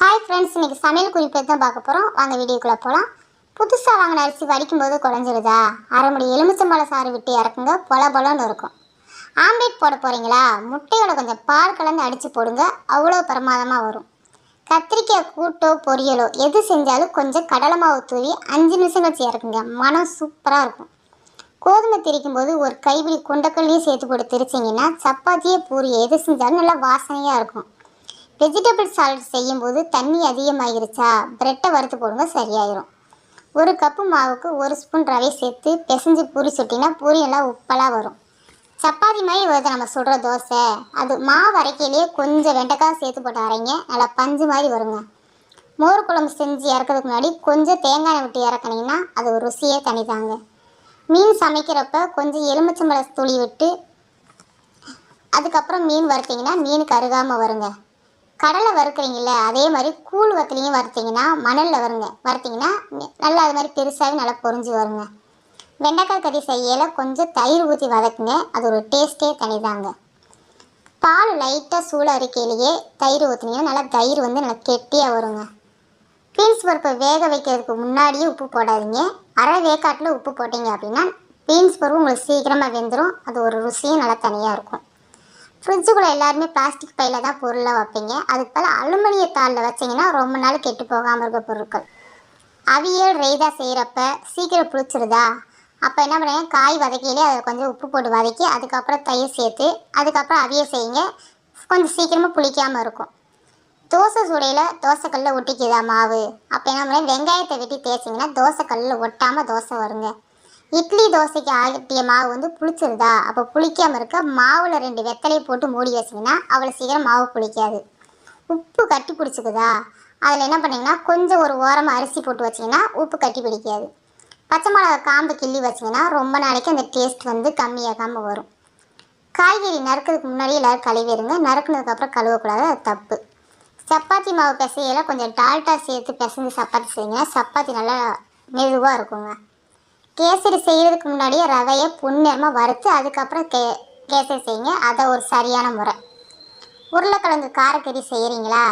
Hi friends இன்னைக்கு சமையல் குறிப்பு தான் பார்க்க போகிறோம் வாங்க வீடியோக்குள்ளே போகலாம் புதுசாக வாங்கின அரிசி வடிக்கும் போது குறைஞ்சிருதா அரை மணி எலுமிச்சம்பழம் சாறு விட்டு இறக்குங்க பொல பொலன்னு இருக்கும். ஆம்லேட் போட போகிறீங்களா முட்டையோட கொஞ்சம் பால் கலந்து அடித்து போடுங்க அவ்வளோ பிரமாதமாக வரும். கத்திரிக்காய் கூட்டோ பொரியலோ எது செஞ்சாலும் கொஞ்சம் கடலை மாவு தூவி அஞ்சு நிமிஷம் கழிச்சு இறக்குங்க. மனம் சூப்பராக இருக்கும். கோதுமை திரிக்கும் போது ஒரு கைப்பிடி குண்டக்கல்லையும் சேர்த்து போட்டு திரிச்சிங்கன்னா சப்பாத்தியே பூரி எது செஞ்சாலும் நல்லா வாசனையாக இருக்கும். வெஜிடபிள் சாலட் செய்யும்போது தண்ணி அதிகமாகிருச்சா பிரெட்டை வறுத்து போடுங்க சரியாயிரும். ஒரு கப்பு மாவுக்கு ஒரு ஸ்பூன் ரவை சேர்த்து பிசைஞ்சு பூரி சுட்டிங்கன்னா பூரி நல்லா உப்பலாக வரும். சப்பாத்தி மாதிரி வருது நம்ம சுடுற தோசை. அது மாவு அரைக்கையிலேயே கொஞ்சம் வெண்டைக்காய் சேர்த்து போட்டு அரைங்க. நல்லா பஞ்சு மாதிரி வருங்க. மோர் குழம்பு செஞ்சு இறக்கிறதுக்கு முன்னாடி கொஞ்சம் தேங்காய் விட்டு இறக்குனீங்கன்னா அது ஒரு ருசியே தனிதாங்க. மீன் சமைக்கிறப்ப கொஞ்சம் எலுமிச்சம்பழம் துளி விட்டு அதுக்கப்புறம் மீன் வறுத்தீங்கன்னா மீன் கருகாமல் வருங்க. கடலை வறுக்கிறீங்கள அதே மாதிரி கூழ் வத்துலையும் வறுத்தீங்கன்னா மணலில் வருங்க. வறுத்தீங்கன்னா நல்லா அது மாதிரி பெருசாகவே நல்லா பொறிஞ்சு வருங்க. வெண்டைக்காய் கறி செய்யல கொஞ்சம் தயிர் ஊற்றி வதக்குங்க. அது ஒரு டேஸ்ட்டே தனிதாங்க. பால் லைட்டாக சூட அரிக்கையிலேயே தயிர் ஊற்றினீங்கன்னா நல்லா தயிர் வந்து நல்லா கெட்டியாக வருங்க. பீன்ஸ் பருப்பை வேக வைக்கிறதுக்கு முன்னாடியே உப்பு போடாதீங்க. அரை வேக்காட்டில் உப்பு போட்டீங்க அப்படின்னா பீன்ஸ் பருப்பு உங்களுக்கு சீக்கிரமாக வெந்துடும் அது ஒரு ருசியும் நல்லா தனியாக இருக்கும். ஃப்ரிட்ஜுக்குள்ளே எல்லாருமே பிளாஸ்டிக் பையில் தான் பொருளை வைப்பீங்க. அதுக்கு பதிலா அலுமினிய தாளில் வச்சிங்கன்னா ரொம்ப நாள் கெட்டு போகாமல் இருக்க பொருட்கள். அவியல் ரெய்தா செய்கிறப்ப சீக்கிரம் புளிச்சிருதா? அப்போ என்ன பண்ணுங்க காய் வதக்கியிலே அதை கொஞ்சம் உப்பு போட்டு வதக்கி அதுக்கப்புறம் தயிர் சேர்த்து அதுக்கப்புறம் அவியல் செய்யுங்க. கொஞ்சம் சீக்கிரமாக புளிக்காமல் இருக்கும். தோசை சுடையில் தோசைக்கல்லில் ஒட்டிக்குதா மாவு? அப்போ என்ன பண்ண வெங்காயத்தை வெட்டி தேய்ச்சிங்கன்னா தோசைக்கல்லில் ஒட்டாமல் தோசை வருங்க. இட்லி தோசைக்கு ஆகிய மாவு வந்து புளிச்சிருதா? அப்போ புளிக்காமல் இருக்க மாவில் ரெண்டு வெத்தலையை போட்டு மூடி வச்சிங்கன்னா அவ்வளோ சீக்கிரம் மாவு புளிக்காது. உப்பு கட்டி பிடிச்சிக்குதா? அதில் என்ன பண்ணீங்கன்னா கொஞ்சம் ஒரு ஓரமாக அரிசி போட்டு வச்சிங்கன்னா உப்பு கட்டி பிடிக்காது. பச்சை மிளகா காம்பு கிள்ளி வச்சிங்கன்னா ரொம்ப நாளைக்கு அந்த டேஸ்ட் வந்து கம்மியாகாமல் வரும். காய்கறி நறுக்கிறதுக்கு முன்னாடி எல்லோரும் கழுவிடுங்க. நறுக்குனதுக்கப்புறம் கழுவக்கூடாது. அது தப்பு. சப்பாத்தி மாவு பிசையில கொஞ்சம் டால்டா சேர்த்து பிசைஞ்சு சப்பாத்தி செய்யுங்க சப்பாத்தி நல்லா மெதுவாக இருக்குங்க. கேசரி செய்கிறதுக்கு முன்னாடியே ரவையை பொன்னிறமாக வறுத்து அதுக்கப்புறம் கே கேசரி செய்யுங்க. அதை ஒரு சரியான முறை. உருளைக்கிழங்கு காரக்கறி செய்கிறீங்களா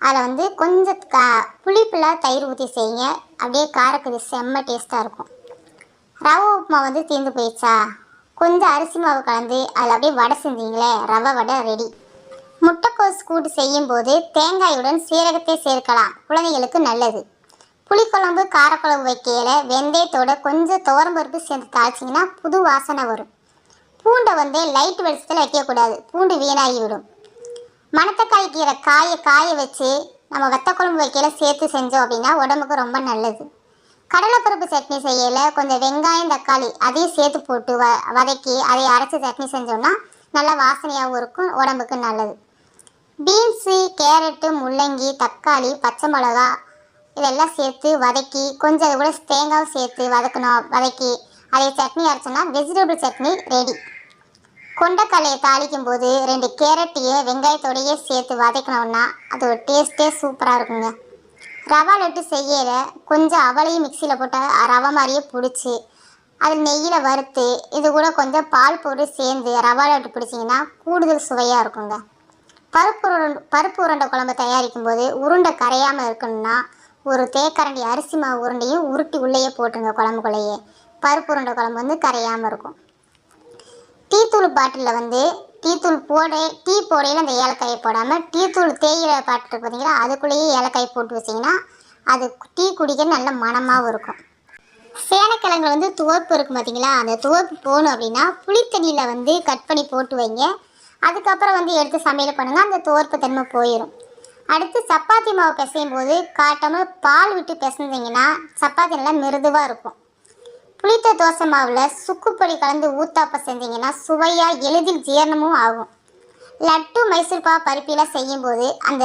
அதில் வந்து கொஞ்சம் கா புளிப்பில் தயிர் ஊற்றி செய்யுங்க. அப்படியே காரக்கறி செம்ம டேஸ்ட்டாக இருக்கும். ரவை உப்புமா வந்து தீர்ந்து போயிடுச்சா? கொஞ்சம் அரிசி மாவு கலந்து அதில் அப்படியே வடை செஞ்சீங்களே ரவை வடை ரெடி முட்டைக்கோஸ் கூட்டு செய்யும்போது தேங்காயுடன் சீரகத்தை சேர்க்கலாம். குழந்தைகளுக்கு நல்லது. புளிக்குழம்பு காரக்குழம்பு வைக்கையில் வெந்தயத்தோட கொஞ்சம் துவரம்பருப்பு சேர்ந்து தாளிச்சிங்கன்னா புது வாசனை வரும். பூண்டை வந்து லைட் வெளிச்சத்தில் வைக்கக்கூடாது. பூண்டு வீணாகி விடும் மணத்தக்காய் கீரை காயை காய வச்சு நம்ம வத்தக்குழம்பு வைக்கையில் சேர்த்து செஞ்சோம் அப்படின்னா உடம்புக்கு ரொம்ப நல்லது. கடலைப்பருப்பு சட்னி செய்யல கொஞ்சம் வெங்காயம் தக்காளி அதையும் சேர்த்து போட்டு வ வதக்கி அதை அரைச்சி சட்னி செஞ்சோம்னா நல்லா வாசனையாகவும் இருக்கும் உடம்புக்கு நல்லது. பீன்ஸு கேரட்டு முள்ளங்கி தக்காளி பச்சை மிளகா இதெல்லாம் சேர்த்து வதக்கி கொஞ்சம் அது கூட தேங்காவும் சேர்த்து வதக்கணும் வதக்கி. அதை சட்னி அரைச்சோன்னா வெஜிடபிள் சட்னி ரெடி கொண்டைக்கடலையை தாளிக்கும் போது ரெண்டு கேரட்டையும் வெங்காயத்தோடையே சேர்த்து வதக்கணும்னா அது ஒரு டேஸ்ட்டே சூப்பராக இருக்குங்க. ரவா லட்டு செய்யற கொஞ்சம் அவளையும் மிக்சியில் போட்டு ரவை மாதிரியே பிடிச்சி அது நெய்யில் வறுத்து இது கூட கொஞ்சம் பால் போட்டு சேர்ந்து ரவா லட்டு பிடிச்சிங்கன்னா கூடுதல் சுவையாக இருக்குங்க. பருப்பு உருண்டை பருப்பு உருண்டை குழம்பு தயாரிக்கும் போது உருண்டை கரையாமல் இருக்கணும்னா ஒரு தேக்கரண்டி அரிசி மாவு உருண்டையும் உருட்டி உள்ளேயே போட்டுருங்க குழம்புக்குள்ளேயே. பருப்பு உருண்டை குழம்பு வந்து கரையாமல் இருக்கும். டீத்தூள் பாட்டிலில் வந்து டீத்தூள் போட டீ போடையில் அந்த ஏலக்காயை போடாமல் டீத்தூள் தேயிலை பாட்டில் பார்த்தீங்கன்னா பார்த்தீங்களா அதுக்குள்ளேயே ஏலக்காய் போட்டு வச்சிங்கன்னா அது டீ குடிக்க நல்ல மணமாகவும் இருக்கும். சேனக்கிழங்குல வந்து துவர்ப்பு இருக்கும் பார்த்தீங்களா அந்த துவர்ப்பு போகணும் அப்படின்னா புளித்தண்ணியில் வந்து கட் பண்ணி போட்டு வைங்க. அதுக்கப்புறம் வந்து எடுத்து சமையல் பண்ணுங்கள் அந்த துவர்ப்பு தன்மை போயிடும் அடுத்து சப்பாத்தி மாவு பிசையும் போது காட்டாமல் பால் விட்டு பிசைஞ்சிங்கன்னா சப்பாத்தி நல்லா மிருதுவாக இருக்கும். புளித்த தோசை மாவில் சுக்குப்பொடி கலந்து ஊத்தாப்பம் செஞ்சிங்கன்னா சுவையாக எளிதில் ஜீரணமும் ஆகும். லட்டு மைசூர்பா பருப்பிலாம் செய்யும்போது அந்த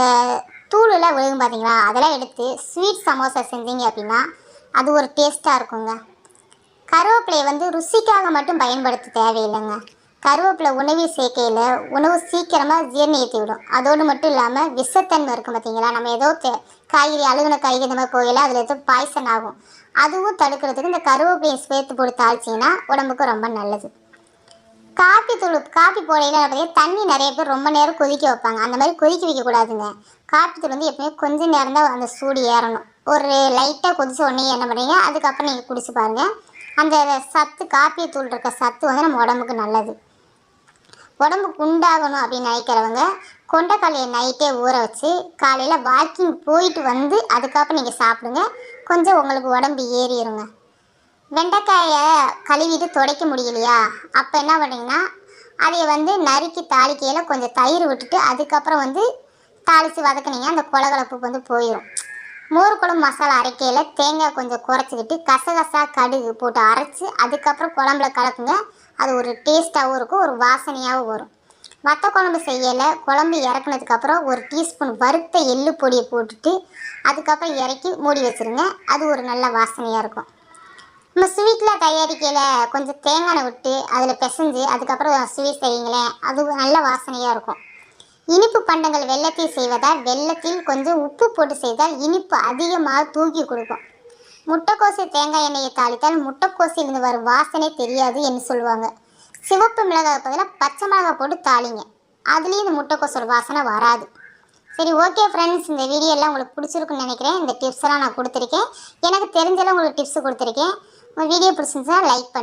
தூளெல்லாம் விழுகும் பார்த்தீங்களா அதெல்லாம் எடுத்து ஸ்வீட் சமோசா செஞ்சீங்க அப்படின்னா அது ஒரு டேஸ்ட்டாக இருக்குங்க. கருவேப்பிலையை வந்து ருசிக்காக மட்டும் பயன்படுத்த தேவையில்லைங்க. கருவேப்பிலை உணவில் சேர்க்கையில் உணவு சீக்கிரமாக ஜீரணீர்த்தி விடும். அதோடு மட்டும் இல்லாமல் விஷத்தன்மை இருக்கும் பார்த்தீங்களா நம்ம ஏதோ தே- காய்கறி அழுகுன காய்கறி இந்த மாதிரி போகல அதில் ஏதோ பாய்சன் ஆகும். அதுவும் தடுக்கிறதுக்கு இந்த கருவேப்பிலையை சேர்த்து போட்டு தாளிச்சிங்கன்னா உடம்புக்கு ரொம்ப நல்லது. காப்பி தூள் காப்பி போடையில் பார்த்தீங்கன்னா தண்ணி நிறைய பேர் ரொம்ப நேரம் கொதிக்க வைப்பாங்க. அந்த மாதிரி கொதிக்க வைக்கக்கூடாதுங்க காப்பி தூள் வந்து எப்பவுமே கொஞ்சம் நேரம் தான் அந்த சூடு ஏறணும். ஒரு லைட்டாக கொதிச்ச உடனே என்ன பண்ணுறீங்க அதுக்கப்புறம் நீங்கள் குடிச்சு பாருங்கள் அந்த சத்து காப்பி தூள் இருக்க சத்து வந்து நம்ம உடம்புக்கு நல்லது. உடம்பு குண்டாகணும் அப்படின்னு நினைக்கிறவங்க கொண்டைக்கல்லையை நைட்டே ஊற வச்சு காலையில் வாக்கிங் போயிட்டு வந்து அதுக்கப்புறம் நீங்கள் சாப்பிடுங்க. கொஞ்சம் உங்களுக்கு உடம்பு ஏறிடுங்க வெண்டைக்காயை கழுவிட்டு துடைக்க முடியலையா? அப்போ என்ன பண்ணுறீங்கன்னா அதை வந்து நறுக்கி தாளிக்கையில் கொஞ்சம் தயிர் விட்டுட்டு அதுக்கப்புறம் வந்து தாளித்து வதக்குனீங்க அந்த கொலகலப்பு வந்து போயிடும் மோர் குழம்பு மசாலா அரைக்கையில் தேங்காய் கொஞ்சம் குறைச்சிக்கிட்டு கசகசா கடுகு போட்டு அரைச்சி அதுக்கப்புறம் குழம்புல கலக்குங்க. அது ஒரு டேஸ்ட்டாகவும் இருக்கும் ஒரு வாசனையாகவும் வரும். வத்த குழம்பு செய்யலை குழம்பு இறக்குனதுக்கப்புறம் ஒரு டீஸ்பூன் வறுத்த எள்ளு பொடியை போட்டுட்டு அதுக்கப்புறம் இறக்கி மூடி வச்சிருங்க. அது ஒரு நல்ல வாசனையாக இருக்கும். நம்ம ஸ்வீட்டில் தயாரிக்கையில் கொஞ்சம் தேங்காய் விட்டு அதில் பிசைஞ்சு அதுக்கப்புறம் ஸ்வீட் செய்யுங்களேன். அது நல்ல வாசனையாக இருக்கும். இனிப்பு பண்டங்கள் வெள்ளத்தில் செய்வதால் வெள்ளத்தில் கொஞ்சம் உப்பு போட்டு செய்தால் இனிப்பு அதிகமாக தூக்கி கொடுக்கும். முட்டைக்கோசு தேங்காய் எண்ணெயை தாளித்தால் முட்டைக்கோசிலிருந்து வரும் வாசனை தெரியாது என்று சொல்லுவாங்க. சிவப்பு மிளகாய் பதிலாக பச்சை மிளகாய் போட்டு தாளிங்க. அதுலேயும் இந்த முட்டைக்கோசோட வாசனை வராது. சரி ஓகே ஃப்ரெண்ட்ஸ் இந்த வீடியோலாம் உங்களுக்கு பிடிச்சிருக்குன்னு நினைக்கிறேன். இந்த டிப்ஸ் எல்லாம் நான் கொடுத்துருக்கேன். எனக்கு தெரிஞ்செல்லாம் உங்களுக்கு டிப்ஸ் கொடுத்துருக்கேன். உங்கள் வீடியோ பிடிச்சிருந்துச்சுன்னா லைக் பண்ணுங்கள்